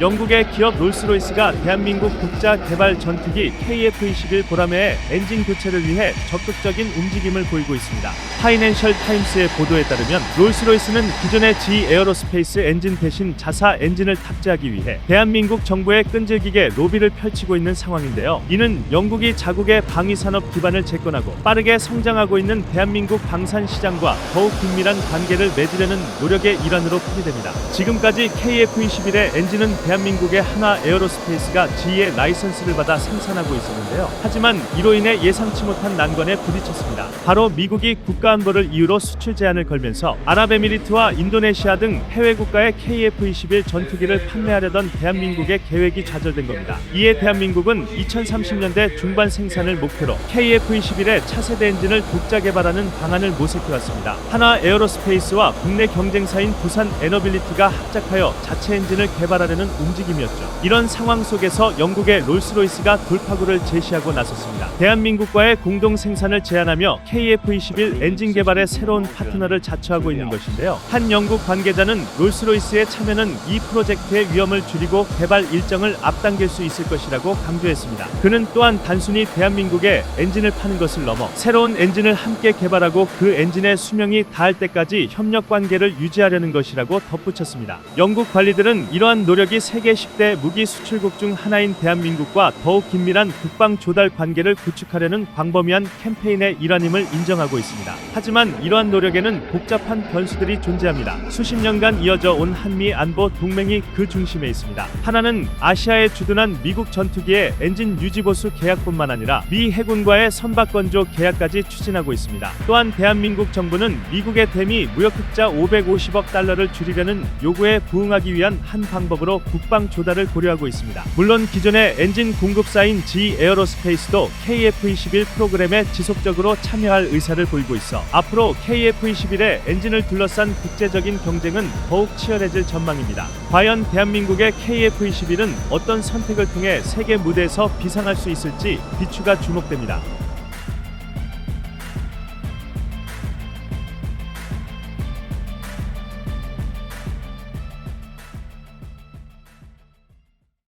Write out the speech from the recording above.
영국의 기업 롤스로이스가 대한민국 국자 개발 전투기 KF-21 보라매의 엔진 교체를 위해 적극적인 움직임을 보이고 있습니다. 파이낸셜 타임스의 보도에 따르면 롤스로이스는 기존의 G 에어로스페이스 엔진 대신 자사 엔진을 탑재하기 위해 대한민국 정부의 끈질기게 로비를 펼치고 있는 상황인데요. 이는 영국이 자국의 방위 산업 기반을 재건하고 빠르게 성장하고 있는 대한민국 방산 시장과 더욱 긴밀한 관계를 맺으려는 노력의 일환으로 풀이됩니다. 지금까지 KF-21의 엔진은 대한민국의 하나 에어로스페이스가 G의 라이선스를 받아 생산하고 있었는데요. 하지만 이로 인해 예상치 못한 난관에 부딪혔습니다. 바로 미국이 국가안보를 이유로 수출 제한을 걸면서 아랍에미리트와 인도네시아 등 해외 국가의 KF-21 전투기를 판매하려던 대한민국의 계획이 좌절된 겁니다. 이에 대한민국은 2030년대 중반 생산을 목표로 KF-21의 차세대 엔진을 독자 개발하는 방안을 모색해왔습니다. 하나 에어로스페이스와 국내 경쟁사인 부산 에너빌리티가 합작하여 자체 엔진을 개발하려는 움직임이었죠. 이런 상황 속에서 영국의 롤스로이스가 돌파구를 제시하고 나섰습니다. 대한민국과의 공동 생산을 제안하며 KF-21 엔진 개발의 새로운 파트너를 자처하고 있는 것인데요. 한 영국 관계자는 롤스로이스의 참여는 이 프로젝트의 위험을 줄이고 개발 일정을 앞당길 수 있을 것이라고 강조했습니다. 그는 또한 단순히 대한민국에 엔진을 파는 것을 넘어 새로운 엔진을 함께 개발하고 그 엔진의 수명이 닿을 때까지 협력 관계를 유지하려는 것이라고 덧붙였습니다. 영국 관리들은 이러한 노력이 세계 10대 무기 수출국 중 하나인 대한민국과 더욱 긴밀한 국방 조달 관계를 구축하려는 광범위한 캠페인의 일환임을 인정하고 있습니다. 하지만 이러한 노력에는 복잡한 변수들이 존재합니다. 수십 년간 이어져 온 한미 안보 동맹이 그 중심에 있습니다. 하나는 아시아에 주둔한 미국 전투기의 엔진 유지 보수 계약뿐만 아니라 미 해군과의 선박 건조 계약까지 추진하고 있습니다. 또한 대한민국 정부는 미국의 대미 무역 흑자 550억 달러를 줄이려는 요구에 부응하기 위한 한 방법으로 국방 조달을 고려하고 있습니다. 물론 기존의 엔진 공급사인 G 에어로스페이스도 KF-21 프로그램에 지속적으로 참여할 의사를 보이고 있어 앞으로 KF-21의 엔진을 둘러싼 국제적인 경쟁은 더욱 치열해질 전망입니다. 과연 대한민국의 KF-21은 어떤 선택을 통해 세계 무대에서 비상할 수 있을지 비추가 주목됩니다.